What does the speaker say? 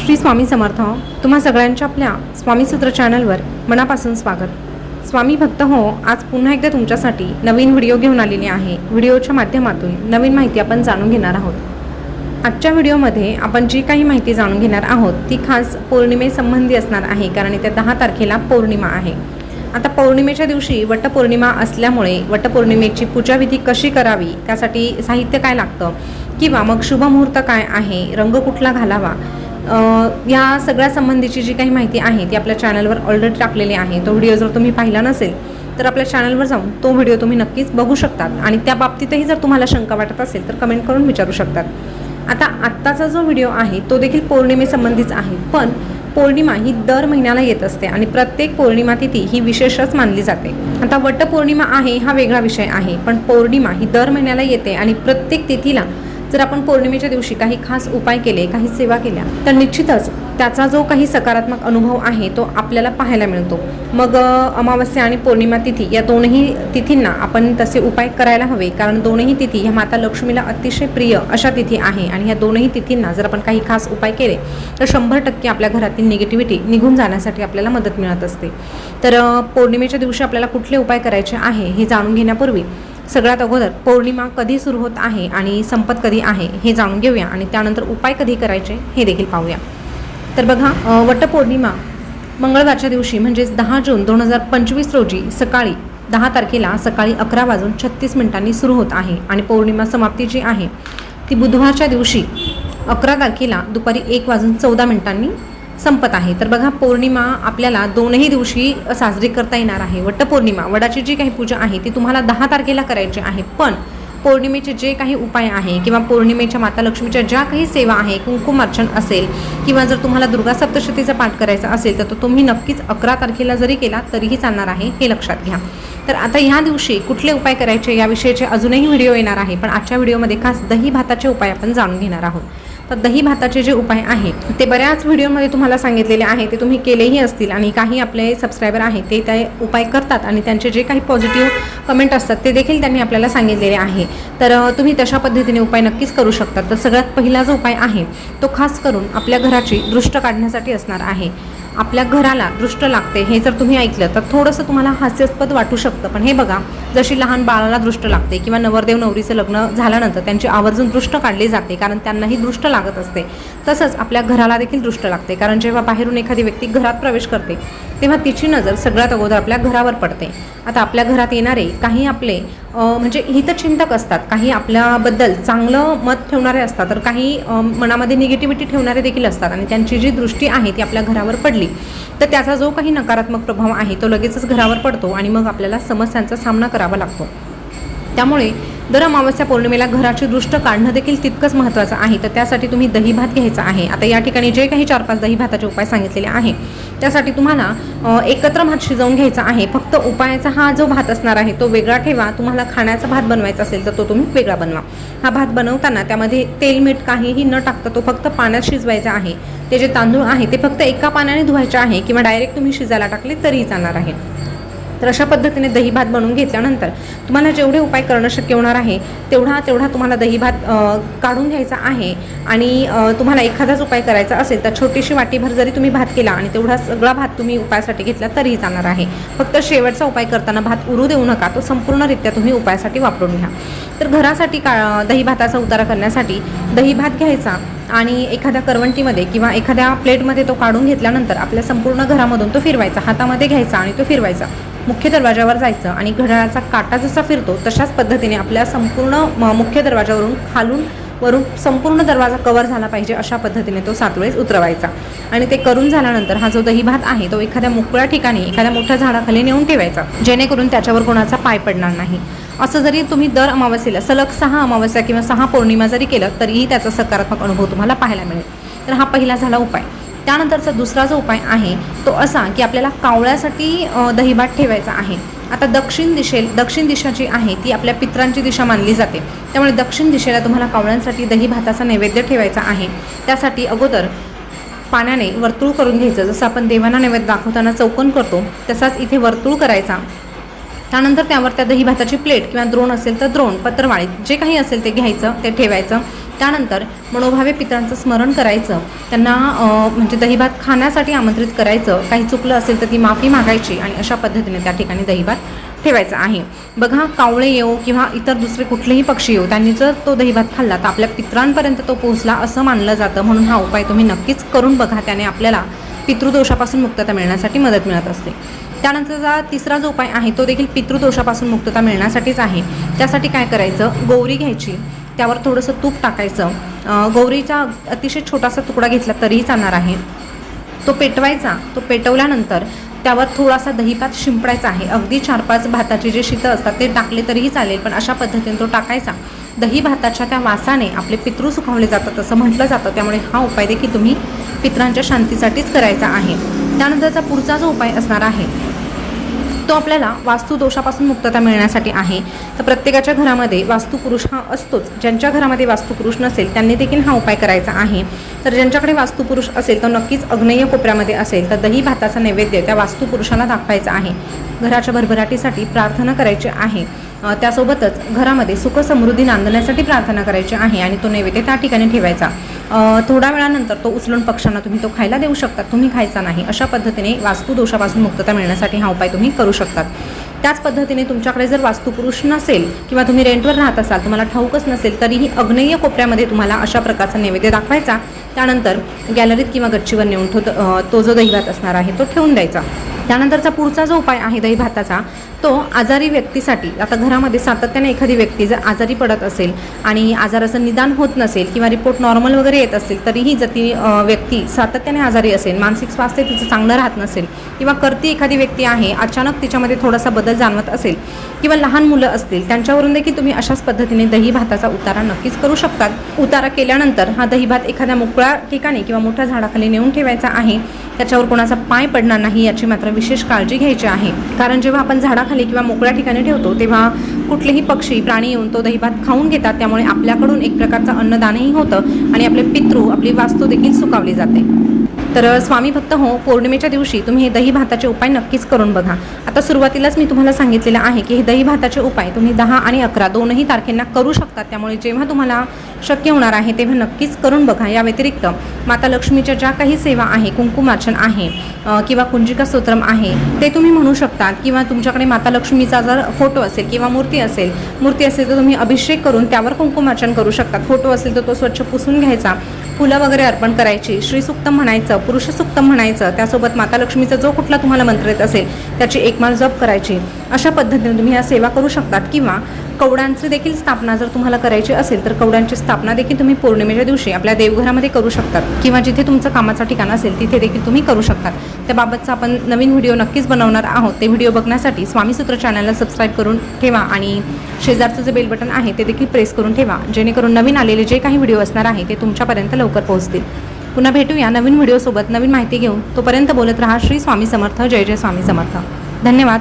श्री स्वामी समर्थ तुम्हा सगळ्यांच्या आपल्या स्वामीसूत्र चॅनलवर मनापासून स्वागत. स्वामी भक्त हो आज पुन्हा एकदा तुमच्यासाठी नवीन व्हिडिओ घेऊन आलेली आहे. व्हिडिओच्या माध्यमातून नवीन माहिती आपण जाणून घेणार आहोत. आजच्या व्हिडिओमध्ये आपण जी काही माहिती जाणून घेणार आहोत ती खास पौर्णिमेसंबंधी असणार आहे कारण येत्या दहा तारखेला पौर्णिमा आहे. आता पौर्णिमेच्या दिवशी वटपौर्णिमा असल्यामुळे वटपौर्णिमेची पूजाविधी कशी करावी त्यासाठी साहित्य काय लागतं किंवा मग शुभ मुहूर्त काय आहे रंग कुठला घालावा या सगळ्या संबंधीची जी काही माहिती आहे ती आपल्या चॅनलवर ऑलरेडी टाकलेली आहे. तो व्हिडिओ जर तुम्ही पाहिला नसेल तर आपल्या चॅनलवर जाऊन तो व्हिडिओ तुम्ही नक्कीच बघू शकतात. आणि त्या बाबतीतही जर तुम्हाला शंका वाटत असेल तर कमेंट करून विचारू शकतात. आता आत्ताचा जो व्हिडिओ आहे तो देखील पौर्णिमेसंबंधीच आहे. पण पौर्णिमा ही दर महिन्याला येत असते आणि प्रत्येक पौर्णिमा तिथी ही विशेषच मानली जाते. आता वटपौर्णिमा आहे हा वेगळा विषय आहे. पण पौर्णिमा ही दर महिन्याला येते आणि प्रत्येक तिथीला जर आपण पौर्णिमेच्या दिवशी काही खास उपाय केले काही सेवा केल्या तर निश्चितच त्याचा जो काही सकारात्मक अनुभव आहे तो आपल्याला पाहायला मिळतो. मग अमावस्या आणि पौर्णिमा तिथी या दोनही तिथींना आपण तसे उपाय करायला हवे कारण दोनही तिथी ह्या माता लक्ष्मीला अतिशय प्रिय अशा तिथी आहे आणि ह्या दोनही तिथींना जर आपण काही खास उपाय केले तर शंभर टक्के आपल्या घरातील निगेटिव्हिटी निघून जाण्यासाठी आपल्याला मदत मिळत असते. तर पौर्णिमेच्या दिवशी आपल्याला कुठले उपाय करायचे आहे हे जाणून घेण्यापूर्वी सगळ्यात अगोदर पौर्णिमा कधी सुरू होत आहे आणि संपत कधी आहे हे जाणून घेऊया आणि त्यानंतर उपाय कधी करायचे हे देखील पाहूया. तर बघा वटपौर्णिमा मंगळवारच्या दिवशी म्हणजेच दहा जून दोन हजार पंचवीस रोजी सकाळी दहा तारखेला सकाळी अकरा वाजून छत्तीस मिनिटांनी सुरू होत आहे आणि पौर्णिमा समाप्ती जी आहे ती बुधवारच्या दिवशी अकरा तारखेला दुपारी एक वाजून चौदा मिनिटांनी संपत आहे. तर बघा पौर्णिमा आपल्याला दोनही दिवशी साजरी करता येणार आहे. वटपौर्णिमा वडाची जी काही पूजा आहे ती तुम्हाला दहा तारखेला करायची आहे. पण पौर्णिमेचे जे काही उपाय आहे किंवा पौर्णिमेच्या माता लक्ष्मीच्या ज्या काही सेवा आहे कुंकुमार्चन असेल किंवा जर तुम्हाला दुर्गा सप्तशतीचा पाठ करायचा असेल तर तो तुम्ही नक्कीच अकरा तारखेला जरी केला तरीही चालणार आहे हे लक्षात घ्या. तर आता ह्या दिवशी कुठले उपाय करायचे याविषयीचे अजूनही व्हिडिओ येणार आहे पण आजच्या व्हिडिओमध्ये खास दही भाताचे उपाय आपण जाणून घेणार आहोत. तर दही भाताचे जे उपाय आहे ते बऱ्याच व्हिडिओमध्ये तुम्हाला सांगितलेले आहे ते तुम्ही केलेही असतील आणि काही आपले सबस्क्रायबर आहेत ते ते उपाय करतात आणि त्यांचे जे काही पॉझिटिव्ह कमेंट असतात ते देखील त्यांनी आपल्याला सांगितलेले आहे. तर तुम्ही तशा पद्धतीने उपाय नक्कीच करू शकता. तर सगळ्यात पहिला जो उपाय आहे तो खास करून आपल्या घराची दृष्ट काढण्यासाठी असणार आहे. आपल्या घराला दृष्ट लागते हे जर तुम्ही ऐकलं तर थोडंसं तुम्हाला हास्यास्पद वाटू शकतं. पण हे बघा जशी लहान बाळाला दृष्ट लागते किंवा नवरदेव नवरीचं लग्न झाल्यानंतर त्यांची आवर्जून दृष्ट काढली जाते कारण त्यांनाही दृष्ट लागत असते. तसंच आपल्या घराला देखील दृष्ट लागते. कारण जेव्हा बाहेरून एखादी व्यक्ती घरात प्रवेश करते तेव्हा तिची नजर सगळ्यात अगोदर आपल्या घरावर पडते. आता आपल्या घरात येणारे काही आपले म्हणजे हितचिंतक असतात. काही आपल्याबद्दल चांगलं मत ठेवणारे असतात. तर काही मनामध्ये निगेटिव्हिटी ठेवणारे देखील असतात. आणि त्यांची जी दृष्टी आहे ती आपल्या घरावर पडली तर त्याचा जो काही नकारात्मक प्रभाव आहे तो लगेचच घरावर पडतो आणि मग आपल्याला समस्यांचा सामना करावा लागतो. त्यामुळे दर अमावस्या पौर्णिमेला घराची दृष्ट काढणं देखील तितकंच महत्त्वाचं आहे. तर त्यासाठी तुम्ही दही भात घ्यायचा आहे. आता या ठिकाणी जे काही चार पाच दही भाताचे उपाय सांगितलेले आहे त्यासाठी तुम्हाला एकत्र भात शिजवून घ्यायचा आहे. फक्त उपायाचा हा जो भात असणार आहे तो वेगळा ठेवा. तुम्हाला खाण्याचा भात बनवायचा असेल तर तो तुम्ही वेगळा बनवा. हा भात बनवताना त्यामध्ये तेल मीठ काहीही न टाकता तो फक्त पाण्यात शिजवायचा आहे. ते जे तांदूळ आहे ते फक्त एका पाण्याने धुवायचे आहे किंवा डायरेक्ट तुम्ही शिजायला टाकले तरीही जाणार आहे. तर अशा पद्धतीने दही भात बनवून घेतल्यानंतर तुम्हाला जेवढे उपाय करणं शक्य होणार आहे तेवढा तेवढा तुम्हाला दही भात काढून घ्यायचा आहे. आणि तुम्हाला एखादाच उपाय करायचा असेल तर छोटीशी वाटीभर जरी तुम्ही भात केला आणि तेवढा सगळा भात तुम्ही उपायासाठी घेतला तरीही जाणार आहे. फक्त शेवटचा उपाय करताना भात उरू देऊ नका तो संपूर्णरित्या तुम्ही उपायासाठी वापरून घ्या. तर घरासाठी का दही भाताचा उतारा करण्यासाठी दही भात घ्यायचा आणि एखाद्या करवंटीमध्ये किंवा एखाद्या प्लेटमध्ये तो काढून घेतल्यानंतर आपल्या संपूर्ण घरामधून तो फिरवायचा हातामध्ये घ्यायचा आणि तो फिरवायचा. मुख्य दरवाजावर जायचं आणि घड्याळाचा काटा जसा फिरतो तशाच पद्धतीने आपल्या संपूर्ण म- मुख्य दरवाजावरून खालून वरून संपूर्ण दरवाजा कवर झाला पाहिजे अशा पद्धतीने तो सात वेळेस उतरवायचा. आणि ते करून झाल्यानंतर हा जो दही भात आहे तो एखाद्या मोकळ्या ठिकाणी एखाद्या मोठ्या झाडाखाली नेऊन ठेवायचा जेणेकरून त्याच्यावर कोणाचा पाय पडणार नाही. असं जरी तुम्ही दर अमावस्येला सलग सहा अमावस्या किंवा सहा पौर्णिमा जरी केलं तरीही त्याचा सकारात्मक अनुभव तुम्हाला पाहायला मिळेल. तर हा पहिला झाला उपाय. त्यानंतरचा दुसरा जो उपाय आहे तो असा की आपल्याला कावळ्यासाठी दहीभात ठेवायचा आहे. आता दक्षिण दिशेल दक्षिण दिशा जी आहे ती आपल्या पित्रांची दिशा मानली जाते. त्यामुळे दक्षिण दिशेला तुम्हाला कावळ्यांसाठी दही भाताचा नैवेद्य ठेवायचा आहे. त्यासाठी अगोदर पाण्याने वर्तुळ करून घ्यायचं. जसं आपण देवांना नैवेद्य दाखवताना चौकोन करतो तसाच इथे वर्तुळ करायचा. त्यानंतर त्यावर त्या दही भाताची प्लेट किंवा द्रोण असेल तर द्रोण पत्रवाळीत जे काही असेल ते घ्यायचं ते ठेवायचं. त्यानंतर मनोभावे पितरांचं स्मरण करायचं त्यांना म्हणजे दहीभात खाण्यासाठी आमंत्रित करायचं काही चुकलं असेल तर ती माफी मागायची आणि अशा पद्धतीने त्या ठिकाणी दहीभात ठेवायचा आहे. बघा कावळे येऊ किंवा इतर दुसरे कुठलेही पक्षी येऊ त्यांनी जर तो दहीभात खाल्ला तर आपल्या पित्रांपर्यंत तो पोहोचला असं मानलं जातं. म्हणून हा उपाय तुम्ही नक्कीच करून बघा त्याने आपल्याला पितृदोषापासून मुक्तता मिळण्यासाठी मदत मिळत असते. त्यानंतरचा तिसरा जो उपाय आहे तो देखील पितृदोषापासून मुक्तता मिळण्यासाठीच आहे. त्यासाठी काय करायचं? गौरी घ्यायची. त्यावर थोडंसं तूप टाकायचं. गौरीचा अतिशय छोटासा तुकडा घेतला तरीही चालणार आहे. तो पेटवायचा. तो पेटवल्यानंतर त्यावर थोडासा दहीपात शिंपडायचा आहे. अगदी चार पाच भाताचे जे शीतं असतात ते टाकले तरीही चालेल पण अशा पद्धतीने तो टाकायचा. दही भाताच्या त्या वासाने आपले पितृ सुखावले जातात असं म्हटलं जातं. त्यामुळे हा उपाय देखील तुम्ही पित्रांच्या शांतीसाठीच करायचा आहे. त्यानंतरचा पुढचा जो उपाय असणार आहे तो आपल्याला वास्तुदोषापासून मुक्तता मिळण्यासाठी आहे. तर प्रत्येकाच्या घरामध्ये वास्तुपुरुष हा असतोच. ज्यांच्या घरामध्ये वास्तुपुरुष नसेल त्यांनी देखील हा उपाय करायचा आहे. तर ज्यांच्याकडे वास्तुपुरुष असेल तर नक्कीच अग्नेय कोपऱ्यामध्ये असेल तर दही भाताचा नैवेद्य त्या वास्तुपुरुषाला दाखवायचा आहे. घराच्या भरभराटीसाठी प्रार्थना करायची आहे. त्यासोबतच घरामध्ये सुख समृद्धी नांदण्यासाठी प्रार्थना करायची आहे आणि तो नैवेद्य त्या ठिकाणी ठेवायचा. थोड्या वेळानंतर तो उचलून पक्ष्यांना तुम्ही तो खायला देऊ शकता. तुम्ही खायचा नाही. अशा पद्धतीने वास्तुदोषापासून मुक्तता मिळण्यासाठी हा उपाय तुम्ही करू शकतात. त्याच पद्धतीने तुमच्याकडे जर वास्तुपुरुष नसेल किंवा तुम्ही रेंटवर राहत असाल तुम्हाला ठाऊकच नसेल तरीही अग्नेय कोपऱ्यामध्ये तुम्हाला अशा प्रकारचा नैवेद्य दाखवायचा. त्यानंतर गॅलरीत किंवा गच्चीवर नेऊन तो तो जो दहीभात असणार आहे तो ठेवून द्यायचा. त्यानंतरचा पुढचा जो उपाय आहे दही भाताचा तो आजारी व्यक्तीसाठी आता घरामध्ये सातत्याने एखादी व्यक्ती जर आजारी पडत असेल आणि आजाराचं निदान होत नसेल किंवा रिपोर्ट नॉर्मल वगैरे येत असेल तरीही जर ती व्यक्ती सातत्याने आजारी असेल मानसिक स्वास्थ्य तिचं चांगलं राहत नसेल किंवा करती एखादी व्यक्ती आहे अचानक तिच्यामध्ये थोडासा बदल जाणवत असेल किंवा लहान मुलं असतील त्यांच्यावरून देखील तुम्ही अशाच पद्धतीने दही भाताचा उतारा नक्कीच करू शकतात. उतारा केल्यानंतर हा दही भात एखाद्या मोकळ्या ठिकाणी किंवा मोठ्या झाडाखाली नेऊन ठेवायचा आहे त्याच्यावर कोणाचा पाय पडणार नाही याची मात्र विशेष काळजी घ्यायची आहे. कारण जेव्हा आपण झाडा झाडाखाली किंवा मोकळ्या ठिकाणी ठेवतो तेव्हा कुठलेही पक्षी प्राणी येऊन तो दहीभात खाऊन घेतात त्यामुळे आपल्याकडून एक प्रकारचं अन्नदानही होतं आणि आपले पितृ आपली वास्तू देखील सुकावली जाते. तर स्वामी भक्त हो पौर्णिमेच्या दिवशी तुम्ही हे दही भाताचे उपाय नक्कीच करून बघा. आता सुरुवातीलाच मी तुम्हाला सांगितलेलं आहे की हे दही भाताचे उपाय तुम्ही दहा आणि अकरा दोनही तारखेंना करू शकतात त्यामुळे जेव्हा तुम्हाला शक्य होणार आहे तेव्हा नक्कीच करून बघा. या व्यतिरिक्त माता लक्ष्मीच्या ज्या काही सेवा आहे कुंकुमार्चन आहे किंवा कुंजिका स्तोत्रम आहे ते तुम्ही म्हणू शकतात. किंवा तुमच्याकडे माता लक्ष्मीचा जर फोटो असेल किंवा मूर्ती असेल मूर्ती असेल तर तुम्ही अभिषेक करून त्यावर कुंकुमार्चन करू शकतात. फोटो असेल तर तो स्वच्छ पुसून घ्यायचा. फुलं वगैरे अर्पण करायची श्रीसुक्तम म्हणायचं पुरुषसुक्तम म्हणायचं त्यासोबत माता लक्ष्मीचा जो कुठला तुम्हाला मंत्र येत असेल त्याची एकमाळ जप करायची. अशा पद्धतीने तुम्ही ह्या सेवा करू शकतात. किंवा कवडांची देखील स्थापना जर तुम्हाला करायची असेल तर कवडांची स्थापना देखील तुम्ही पौर्णिमेच्या दिवशी आपल्या देवघरामध्ये करू शकतात. किंवा जिथे तुमचं कामाचं ठिकाण असेल तिथे देखील तुम्ही करू शकतात. त्याबाबतचा आपण नवीन व्हिडिओ नक्कीच बनवणार आहोत. ते व्हिडिओ बघण्यासाठी स्वामीसूत्र चॅनलला सबस्क्राईब करून ठेवा आणि शेजारचं जे बेल बटन आहे ते देखील प्रेस करून ठेवा. जेणेकरून नवीन आलेले जे काही व्हिडिओ असणार आहे ते तुमच्यापर्यंत लवकर पोहोचतील. पुन्हा भेटूया नवीन व्हिडिओसोबत नवीन माहिती घेऊन. तोपर्यंत बोलत राहा श्री स्वामी समर्थ. जय जय स्वामी समर्थ. धन्यवाद.